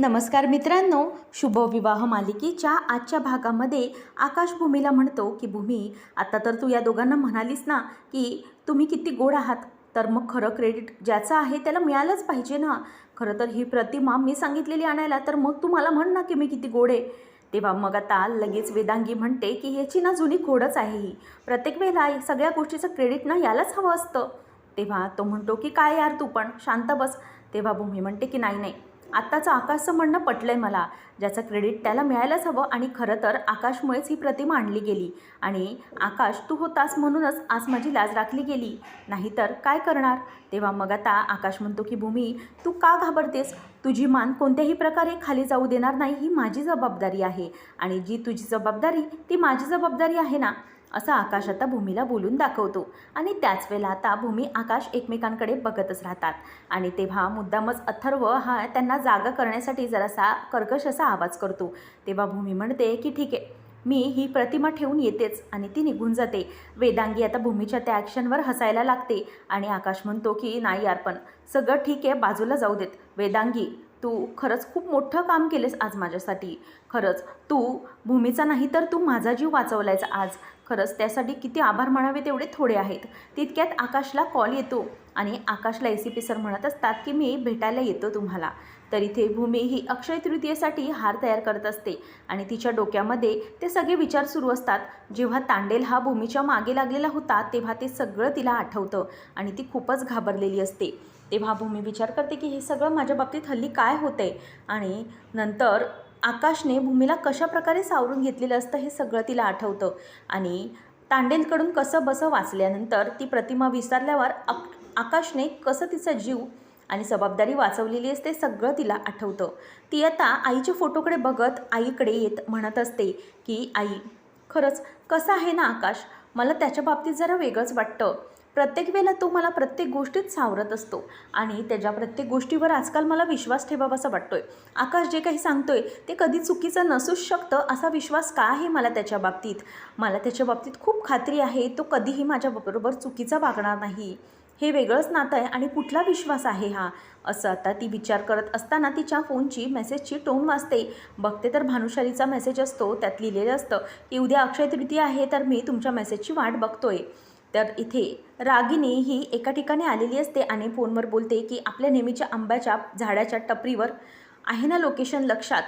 नमस्कार मित्रांनो शुभविवाह मालिकेच्या आजच्या भागामध्ये आकाश भूमीला म्हणतो की भूमी आता तर तू या दोघांना म्हणालीस ना की तुम्ही किती गोड आहात. तर मग खरं क्रेडिट ज्याचं आहे त्याला मिळालंच पाहिजे ना. खरं तर ही प्रतिमा मी सांगितलेली आणायला तर मग तू मला म्हण ना की मी किती गोड आहे. तेव्हा मग आता लगेच वेदांगी म्हणते की याची ना जुनी खोडच आहे ही. प्रत्येक वेळेला सगळ्या गोष्टीचं क्रेडिट ना यालाच हवं असतं. तेव्हा तो म्हणतो की काय यार तू पण शांत बस. तेव्हा भूमी म्हणते की नाही नाही. आत्ताचं आकाशचं म्हणणं पटलं आहे मला. ज्याचं क्रेडिट त्याला मिळायलाच हवं आणि खरं तर आकाशमुळेच ही प्रतिमा आणली गेली. आणि आकाश तू होतास म्हणूनच आज माझी लाज राखली गेली. नाहीतर काय करणार? तेव्हा मग आता आकाश म्हणतो की भूमी तू का घाबरतेस? तुझी मान कोणत्याही प्रकारे खाली जाऊ देणार नाही ही माझी जबाबदारी आहे. आणि जी तुझी जबाबदारी ती माझी जबाबदारी आहे ना? असं आकाश आता भूमीला बोलून दाखवतो. आणि त्याच वेळेला आता भूमी आकाश एकमेकांकडे बघतच राहतात. आणि तेव्हा मुद्दामच अथर्व हा त्यांना जागा करण्यासाठी जरासा कर्कश असा आवाज करतो. तेव्हा भूमी म्हणते की ठीक आहे. मी ही प्रतिमा ठेवून येतेच. आणि ती निघून जाते. वेदांगी आता भूमीच्या त्या ॲक्शनवर हसायला लागते. आणि आकाश म्हणतो की नाही यार पण सगळं ठीक आहे. बाजूला जाऊ देत. वेदांगी तू खरंच खूप मोठं काम केलेस आज माझ्यासाठी. खरंच तू भूमीचा नाही तर तू माझा जीव वाचवलायचा आज. खरंच त्यासाठी किती आभार मानावे तेवढे थोडे आहेत. तितक्यात आकाशला कॉल येतो आणि आकाशला ए सी पी सर म्हणत असतात की मी भेटायला येतो तुम्हाला. तर इथे भूमी ही अक्षय तृतीयेसाठी हार तयार करत असते आणि तिच्या डोक्यामध्ये ते सगळे विचार सुरू असतात. जेव्हा तांडेल हा भूमीच्या मागे लागलेला होता तेव्हा ते सगळं तिला आठवतं आणि ती खूपच घाबरलेली असते. तेव्हा भूमी विचार करते की हे सगळं माझ्या बाबतीत हल्ली काय होते? आणि नंतर आकाशने भूमीला कशा प्रकारे सावरून घेतलेलं असतं हे सगळं तिला आठवतं. आणि तांडेलकडून कसं बसं वाचल्यानंतर ती प्रतिमा विसरल्यावर अक आकाशने कसं तिचा जीव आणि जबाबदारी वाचवलेली असते सगळं तिला आठवतं. ती आता आईच्या फोटोकडे बघत आईकडे येत म्हणत असते की आई खरंच कसं आहे ना आकाश? मला त्याच्या बाबतीत जरा वेगळंच वाटतं. प्रत्येक वेळेला तो मला प्रत्येक गोष्टीत सावरत असतो. आणि त्याच्या प्रत्येक गोष्टीवर आजकाल मला विश्वास ठेवावासा वाटतोय. आकाश जे काही सांगतोय ते कधी चुकीचं नसूच शकतं असा विश्वास का आहे मला त्याच्या बाबतीत? मला त्याच्या बाबतीत खूप खात्री आहे तो कधीही माझ्याबरोबर चुकीचा वागणार नाही. हे वेगळंच नातं आहे आणि कुठला विश्वास आहे हा? असं आता ती विचार करत असताना तिच्या फोनची मेसेजची टोन वाजते. बघते तर भानुशालीचा मेसेज असतो त्यात लिहिलेलं असतं की उद्या अक्षय तृतीय आहे तर मी तुमच्या मेसेजची वाट बघतोय. तर इथे रागिनी ही एका ठिकाणी आलेली असते आणि फोनवर बोलते की आपल्या नेहमीच्या आंब्याच्या झाडाच्या टपरीवर आहे ना लोकेशन लक्षात?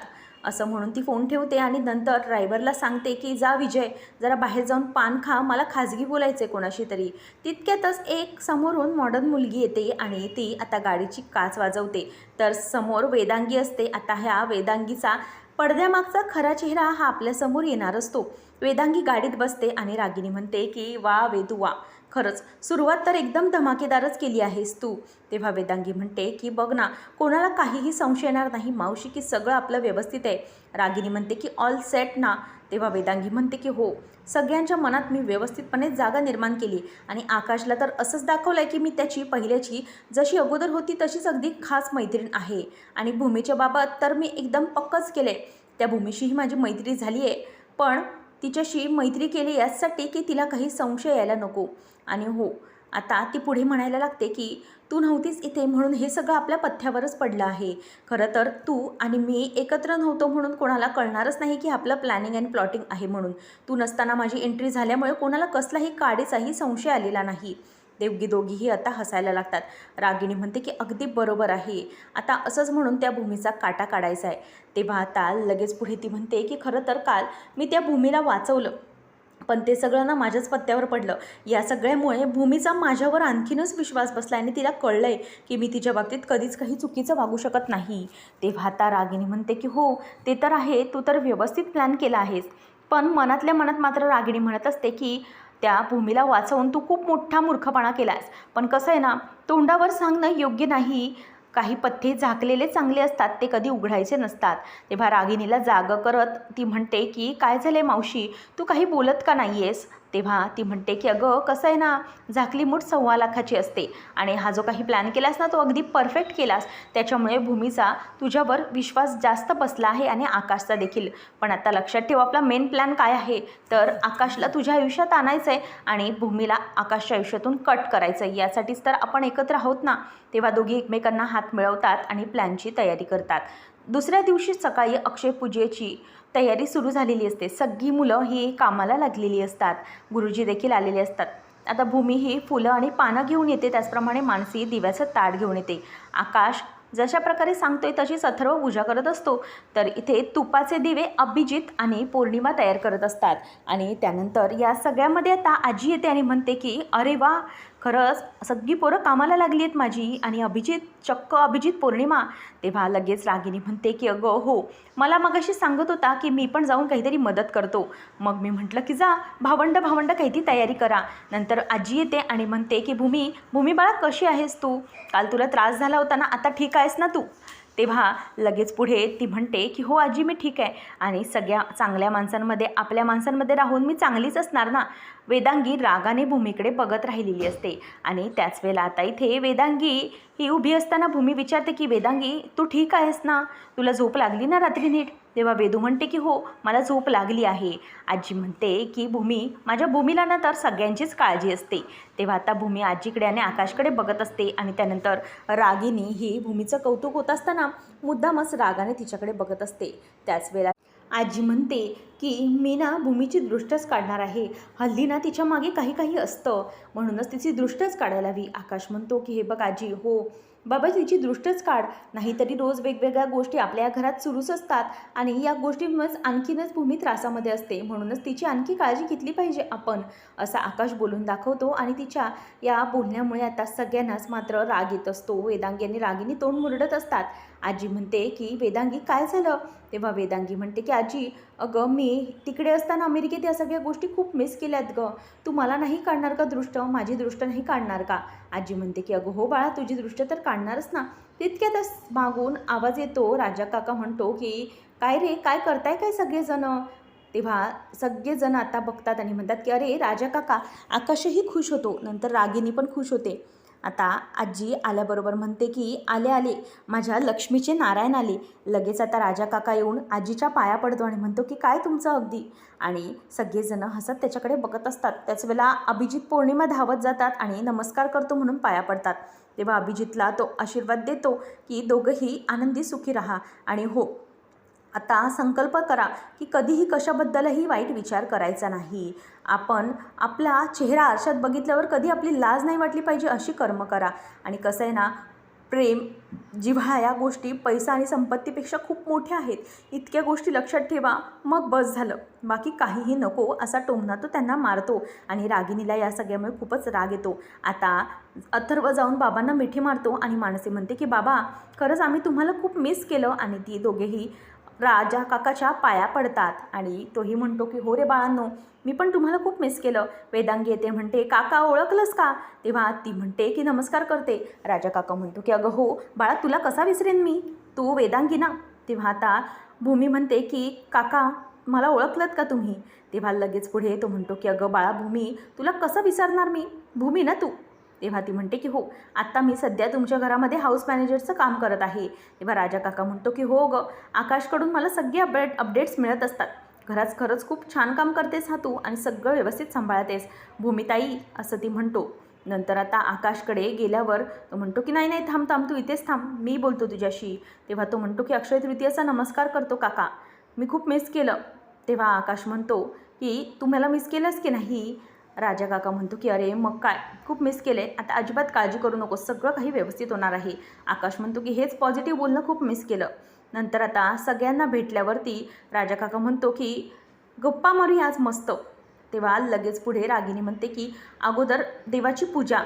असं म्हणून ती फोन ठेवते आणि नंतर ड्रायव्हरला सांगते की जा विजय जरा बाहेर जाऊन पान खा मला खाजगी बोलायचं आहे कोणाशी तरी. तितक्यातच एक समोरून मॉडर्न मुलगी येते आणि ती आता गाडीची काच वाजवते. तर समोर वेदांगी असते. आता ह्या वेदांगीचा पडद्यामागचा खरा चेहरा हा आपल्यासमोर येणार असतो वेदांगी गाडीत बसते आणि रागिनी म्हणते की वा वेदू वा खरंच सुरुवात तर एकदम धमाकेदारच केली आहेस तू. तेव्हा वेदांगी म्हणते की बघ ना कोणाला काहीही संशय येणार नाही. मावशी की सगळं आपलं व्यवस्थित आहे. रागिनी म्हणते की ऑल सेट ना. तेव्हा वेदांगी म्हणते की हो सगळ्यांच्या मनात मी व्यवस्थितपणे जागा निर्माण केली आणि आकाशला तर असंच दाखवलं आहे की मी त्याची पहिल्याची जशी अगोदर होती तशीच अगदी खास मैत्रीण आहे. आणि भूमीच्या बाबत तर मी एकदम पक्कच केले त्या भूमीशीही माझी मैत्री झाली आहे पण तिच्याशी मैत्री केली याचसाठी की तिला काही संशय यायला नको. आणि हो आता ती पुढे म्हणायला लागते की तू नव्हतीच इथे म्हणून हे सगळं आपल्या पथ्यावरच पडलं आहे. खरं तर तू आणि मी एकत्र नव्हतो म्हणून कोणाला कळणारच नाही की आपलं प्लॅनिंग अँड प्लॉटिंग आहे म्हणून. तू नसताना माझी एंट्री झाल्यामुळे कोणाला कसलाही काडीचाही संशय आलेला नाही. देवगी दोघीही आता हसायला लागतात. रागिणी म्हणते की अगदी बरोबर आहे. आता असंच म्हणून त्या भूमीचा काटा काढायचा आहे. तेव्हा आता लगेच पुढे ती म्हणते की खरं तर काल मी त्या भूमीला वाचवलं. पण ते सगळं ना माझ्याच पत्त्यावर पडलं. या सगळ्यामुळे भूमीचा माझ्यावर आणखीनच विश्वास बसला आणि तिला कळलं आहे की मी तिच्या बाबतीत कधीच काही चुकीचं वागू शकत नाही. तेव्हा आता रागिनी म्हणते की हो ते तर आहे. तू तर व्यवस्थित प्लॅन केला आहेस. पण मनातल्या मनात मात्र रागिणी म्हणत असते की त्या भूमीला वाचवून तू खूप मोठा मूर्खपणा केलास पण कसं आहे ना तोंडावर सांगणं योग्य नाही. काही पथ्ये झाकलेले चांगले असतात ते कधी उघडायचे नसतात. तेव्हा रागिणीला जागं करत ती म्हणते की काय झाले मावशी? तू काही बोलत का नाही आहेस तेव्हा ती म्हणते की अगं कसं आहे ना झाकली मूठ सव्वा लाखाची असते आणि हा जो काही प्लॅन केलास ना तो अगदी परफेक्ट केलास. त्याच्यामुळे भूमीचा तुझ्यावर विश्वास जास्त बसला आहे आणि आकाशचा देखील. पण आता लक्षात ठेव आपला मेन प्लॅन काय आहे? तर आकाशला तुझ्या आयुष्यात आणायचं आहे आणि भूमीला आकाशच्या आयुष्यातून कट करायचं आहे यासाठीच तर आपण एकत्र आहोत ना. तेव्हा दोघी एकमेकांना हात मिळवतात आणि प्लॅनची तयारी करतात. दुसऱ्या दिवशी सकाळी अक्षय पूजेची तयारी सुरू झालेली असते. सगळी मुलं ही कामाला लागलेली असतात. गुरुजी देखील आलेले असतात. आता भूमी ही फुलं आणि पानं घेऊन येते. त्याचप्रमाणे माणसी दिव्याचं ताट घेऊन येते. आकाश जशा प्रकारे सांगतोय तशी अथर्व पूजा करत असतो. तर इथे तुपाचे दिवे अभिजित आणि पौर्णिमा तयार करत असतात. आणि त्यानंतर या सगळ्यामध्ये आता आजी येते आणि म्हणते की अरे वा! खरंच सगळी पोरं कामाला लागली आहेत माझी. आणि अभिजित चक्क अभिजित पौर्णिमा तेव्हा लगेच रागिनी म्हणते की अगं हो मला मगाशी सांगत होता की मी पण जाऊन काहीतरी मदत करतो. मग मी म्हटलं की जा भावंड भावंड काहीतरी तयारी करा. नंतर आजी येते आणि म्हणते की भूमी भूमी बाळा कशी आहेस तू? काल तुला त्रास झाला होता ना आता ठीक आहेस ना तू? तेव्हा लगेच पुढे ती म्हणते की हो आजी मी ठीक आहे. आणि सगळ्या चांगल्या माणसांमध्ये आपल्या माणसांमध्ये राहून मी चांगलीच असणार ना? वेदांगी रागाने भूमीकडे बघत राहिलेली असते. आणि त्याच वेळेला आता इथे वेदांगी ही उभी असताना भूमी विचारते की वेदांगी तू ठीक आहेस ना? तुला झोप लागली ना रात्री नीट? तेव्हा वेदू म्हणते की हो मला झोप लागली आहे. आजी म्हणते की भूमी माझ्या भूमीला ना तर सगळ्यांचीच काळजी असते. तेव्हा आता भूमी आजीकडे आणि आकाशकडे बघत असते आणि त्यानंतर रागिनी ही भूमीचं कौतुक होत असताना मुद्दामच रागाने तिच्याकडे बघत असते. त्याच वेळेला आजी म्हणते की मी ना भूमीची दृष्टच काढणार आहे. हल्ली ना तिच्यामागे काही काही असतं. म्हणूनच तिची दृष्टच काढायला हवी. आकाश म्हणतो की हे बघ आजी हो बाबा तिची दृष्टच काढ. नाहीतरी रोज वेगवेगळ्या गोष्टी आपल्या घरात सुरूच असतात आणि या गोष्टींमुळेच आणखीनच भूमी त्रासामध्ये असते. म्हणूनच तिची आणखी काळजी घेतली पाहिजे आपण असा आकाश बोलून दाखवतो आणि तिच्या या बोलण्यामुळे आता सगळ्यांनाच मात्र राग येत असतो. वेदांगी आणि रागिनी तोंड मुरडत असतात. आजी म्हणते की वेदांगी काय झालं? तेव्हा वेदांगी म्हणते की आजी अगं मी तिकडे असताना अमेरिकेत या सगळ्या गोष्टी खूप मिस केल्यात गं. तू मला नाही काढणार का दृष्ट? माझी दृष्ट नाही काढणार का? आजी म्हणते की अगं हो बाळा तुझी दृष्ट तर काढणारच ना. तितक्यातच मागून आवाज येतो राजा काका म्हणतो की काय रे काय करताय काय सगळेजण? तेव्हा सगळेजण आता बघतात आणि म्हणतात की अरे राजा काका आकाशही खुश होतो. नंतर रागिनी पण खुश होते. आता आजी आल्याबरोबर म्हणते की आले आले. माझ्या लक्ष्मीचे नारायण आले. लगेच आता राजा काका येऊन आजीच्या पाया पडतो आणि म्हणतो की काय तुमचं अगदी? आणि सगळेजणं हसत त्याच्याकडे बघत असतात. त्याच वेळेला अभिजित पौर्णिमा धावत जातात आणि नमस्कार करतो म्हणून पाया पडतात. तेव्हा अभिजितला तो आशीर्वाद देतो की दोघंही आनंदी सुखी राहा. आणि हो आता संकल्प करा की कधीही कशाबद्दलही वाईट विचार करायचा नाही. आपण आपला चेहरा आरशात बघितल्यावर कधी आपली लाज नाही वाटली पाहिजे अशी कर्म करा. आणि कसं आहे ना प्रेम जिव्हाळा या गोष्टी पैसा आणि संपत्तीपेक्षा खूप मोठ्या आहेत. इतक्या गोष्टी लक्षात ठेवा मग बस झालं. बाकी काहीही नको असा टोमणा तो त्यांना मारतो आणि रागिनीला या सगळ्यामुळे खूपच राग येतो. आता अथर्व जाऊन बाबांना मिठी मारतो आणि मानसी म्हणते की बाबा खरंच आम्ही तुम्हाला खूप मिस केलं आणि ती दोघेही राजा काकाच्या पाया पडतात. आणि तोही म्हणतो की हो रे बाळांनो मी पण तुम्हाला खूप मिस केलं. वेदांगी येते म्हणते काका ओळखलंस का? तेव्हा ती म्हणते की नमस्कार करते. राजा काका म्हणतो की अगं हो बाळा तुला कसा विसरेन मी? तू वेदांगी ना? तेव्हा आता भूमी म्हणते की काका मला ओळखलत का तुम्ही? तेव्हा लगेच पुढे तो म्हणतो की अगं बाळा भूमी तुला कसं विसरणार मी? भूमी ना तू. तेव्हा ती म्हणते की हो आत्ता मी सध्या तुमच्या घरामध्ये हाऊस मॅनेजरचं काम करत आहे. तेव्हा राजा काका म्हणतो की हो ग आकाशकडून मला सगळे अपडेट अपडेट्स मिळत असतात. घरात खरंच खूप छान काम करतेस हा तू आणि सगळं व्यवस्थित सांभाळतेस. भूमिताई असं ती म्हणतो. नंतर आता आकाशकडे गेल्यावर तो म्हणतो की नाही नाही थांब थांब तू इथेच थांब मी बोलतो तुझ्याशी. तेव्हा तो म्हणतो की अक्षय तृतीयाचा नमस्कार करतो काका. मी खूप मिस केलं. तेव्हा आकाश म्हणतो की तू मला मिस केलंस की नाही? राजा काका म्हणतो की अरे मग काय? खूप मिस केले. आता अजिबात काळजी करू नको. सगळं काही व्यवस्थित होणार आहे. आकाश म्हणतो की हेच पॉझिटिव्ह बोलणं खूप मिस केलं. नंतर आता सगळ्यांना भेटल्यावरती राजा काका म्हणतो की गप्पा मारूया आज मस्त. तेव्हा लगेच पुढे रागिनी म्हणते की अगोदर देवाची पूजा.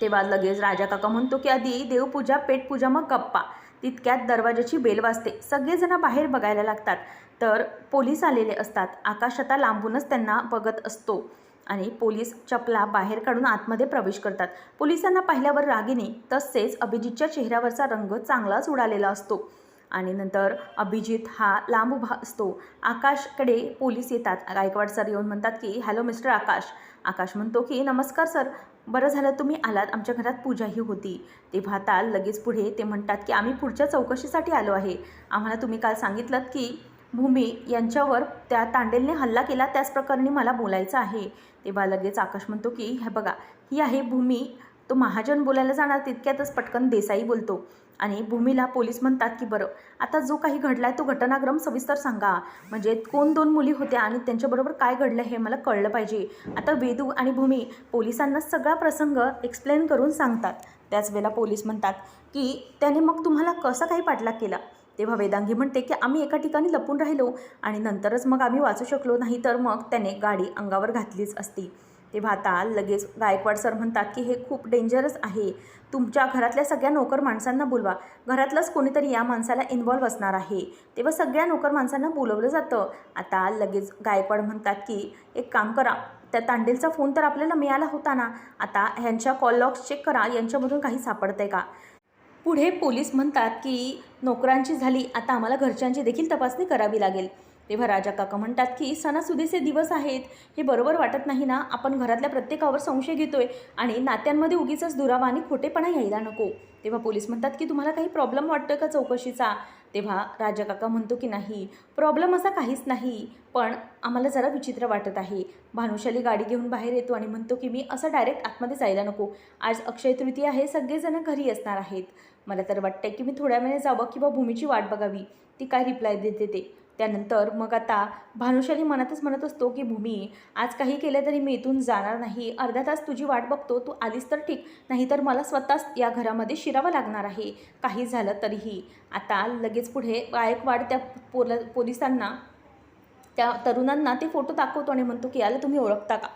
तेव्हा लगेच राजा काका म्हणतो की आधी देवपूजा पेटपूजा मग गप्पा. तितक्यात दरवाजाची बेल वाजते. सगळेजण बाहेर बघायला लागतात. तर पोलीस आलेले असतात. आकाश आता लांबूनच त्यांना बघत असतो. आणि पोलीस चपला बाहेर काढून आतमध्ये प्रवेश करतात. पोलिसांना पाहिल्यावर रागिनी तसेच अभिजितच्या चेहऱ्यावरचा रंग चांगलाच उडालेला असतो. आणि नंतर अभिजित हा लांब उभा असतो. आकाशकडे पोलीस येतात. गायकवाड सर येऊन म्हणतात की हॅलो मिस्टर आकाश. आकाश म्हणतो की नमस्कार सर. बरं झालं तुम्ही आलात. आमच्या घरात पूजाही होती. तेव्हा आता लगेच पुढे ते म्हणतात की आम्ही पुढच्या चौकशीसाठी आलो आहे. आम्हाला तुम्ही काल सांगितलं की भूमी यांच्यावर त्या तांडेलने हल्ला केला त्याच प्रकरणी मला बोलायचं आहे. तेव्हा लगेच आकाश म्हणतो की हे बघा ही आहे भूमी. तो महाजन बोलायला जाणार तितक्यातच पटकन देसाई बोलतो. आणि भूमीला पोलीस म्हणतात की बरं आता जो काही घडला आहे तो घटनाक्रम सविस्तर सांगा. म्हणजे कोण दोन मुली होत्या आणि त्यांच्याबरोबर काय घडलं हे मला कळलं पाहिजे. आता वेदू आणि भूमी पोलिसांना सगळा प्रसंग एक्सप्लेन करून सांगतात. त्याच वेळेला पोलीस म्हणतात की त्याने मग तुम्हाला कसा काही पाठलाग केला? तेव्हा वेदांगी म्हणते की आम्ही एका ठिकाणी लपून राहिलो आणि नंतरच मग आम्ही वाचू शकलो नाही तर मग त्याने गाडी अंगावर घातलीच असती. तेव्हा आता लगेच गायकवाड सर म्हणतात की हे खूप डेंजरस आहे. तुमच्या घरातल्या सगळ्या नोकर माणसांना बोलवा. घरातलंच कोणीतरी या माणसाला इन्व्हॉल्व असणार आहे. तेव्हा सगळ्या नोकर माणसांना बोलवलं जातं. आता लगेच गायकवाड म्हणतात की एक काम करा. त्या तांडेलचा फोन तर आपल्याला मिळाला होता ना. आता ह्यांच्या कॉल लॉग्स चेक करा. यांच्यामधून काही सापडतंय का? पुढे पोलीस म्हणतात की नोकरांची झाली आता आम्हाला घरच्यांची देखील तपासणी करावी लागेल. तेव्हा राजा काका म्हणतात की सणासुदीचे दिवस आहेत हे बरोबर वाटत नाही ना? आपण घरातल्या प्रत्येकावर संशय घेतोय आणि नात्यांमध्ये उगीच दुरावा आणि खोटेपणा यायला नको. तेव्हा पोलीस म्हणतात की तुम्हाला काही प्रॉब्लेम वाटतोय का चौकशीचा? तेव्हा राजा काका म्हणतो की नाही प्रॉब्लेम असा काहीच नाही पण आम्हाला जरा विचित्र वाटत आहे. भानुशाली गाडी घेऊन बाहेर येतो आणि म्हणतो की मी असं डायरेक्ट आतमध्ये जायला नको. आज अक्षय तृतीय आहे सगळेजण घरी असणार आहेत. मला तर वाटतं की मी थोड्या वेळाने जावं किंवा भूमीची वाट बघावी. ती काय रिप्लाय देते ते? त्यानंतर मग आता भानुशाली मनातच म्हणत असतो की भूमी आज काही केलं तरी मी इथून जाणार नाही. अर्धा तास तुझी वाट बघतो. तू आलीस तर ठीक. नाहीतर मला स्वतःच या घरामध्ये शिरावं लागणार आहे. काही झालं तरीही. आता लगेच पुढे गायकवाड त्या पोल पोलिसांना त्या तरुणांना ते फोटो दाखवतो आणि म्हणतो की याला तुम्ही ओळखता का?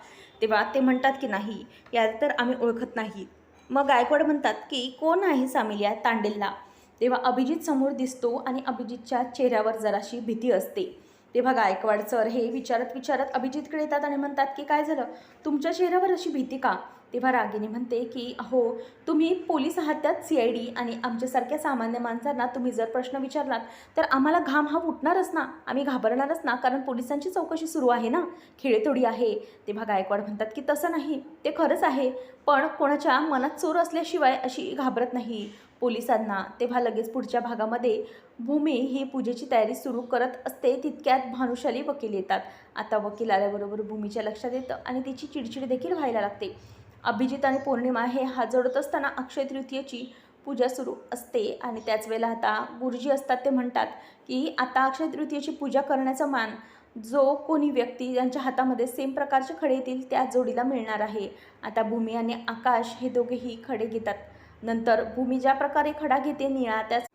तेव्हा ते म्हणतात की नाही. याला तर आम्ही ओळखत नाही. मग गायकवाड म्हणतात की कोण आहे सामील या तांडेलला? तेव्हा अभिजित समोर दिसतो आणि अभिजितच्या चेहऱ्यावर जराशी भीती असते. तेव्हा गायकवाड सर हे विचारत विचारत अभिजितकडे येतात आणि म्हणतात की काय झालं? तुमच्या चेहऱ्यावर अशी भीती का? तेव्हा रागिनी म्हणते की अहो तुम्ही पोलीस आहात त्यात सी आय डी आणि आमच्यासारख्या सामान्य माणसांना तुम्ही जर प्रश्न विचारलात तर आम्हाला घाम हा उठणारच ना. आम्ही घाबरणारच ना कारण पोलिसांची चौकशी सुरू आहे ना. खेळेतोडी आहे. तेव्हा गायकवाड म्हणतात की तसं नाही. ते खरंच आहे. पण कोणाच्या मनात चोर असल्याशिवाय अशी घाबरत नाही. पोलिसांना तेव्हा लगेच पुढच्या भागामध्ये भूमी ही पूजेची तयारी सुरू करत असते तितक्यात भानुशाली वकील येतात. आता वकील आल्याबरोबर भूमीच्या लक्षात येतं आणि तिची चिडचिड देखील व्हायला लागते. अभिजित आणि पौर्णिमा हे हात जोडत असताना अक्षय तृतीयेची पूजा सुरू असते. आणि त्याच वेळेला आता गुरुजी असतात ते म्हणतात की आता अक्षय तृतीयेची पूजा करण्याचा मान जो कोणी व्यक्ती ज्यांच्या हातामध्ये सेम प्रकारचे खडे येतील त्या जोडीला मिळणार आहे. आता भूमी आणि आकाश हे दोघेही खडे घेतात. नंतर भूमी ज्या प्रकारे खडा घेते निळा त्याच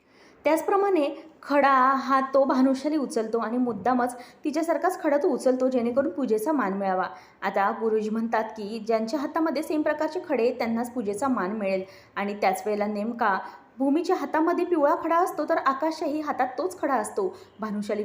त्याचप्रमाणे खडा हा तो भानुशाली उचलतो आणि मुद्दामच तिच्यासारखाच खडा तो उचलतो जेणेकरून पूजेचा मान मिळावा. आता गुरुजी म्हणतात की ज्यांच्या हातामध्ये सेम प्रकारचे खडे त्यांनाच पूजेचा मान मिळेल. आणि त्याच वेळेला नेमका भूमीच्या हातामध्ये पिवळा खडा असतो तर आकाशही हातात तोच खडा असतो. भानुशाली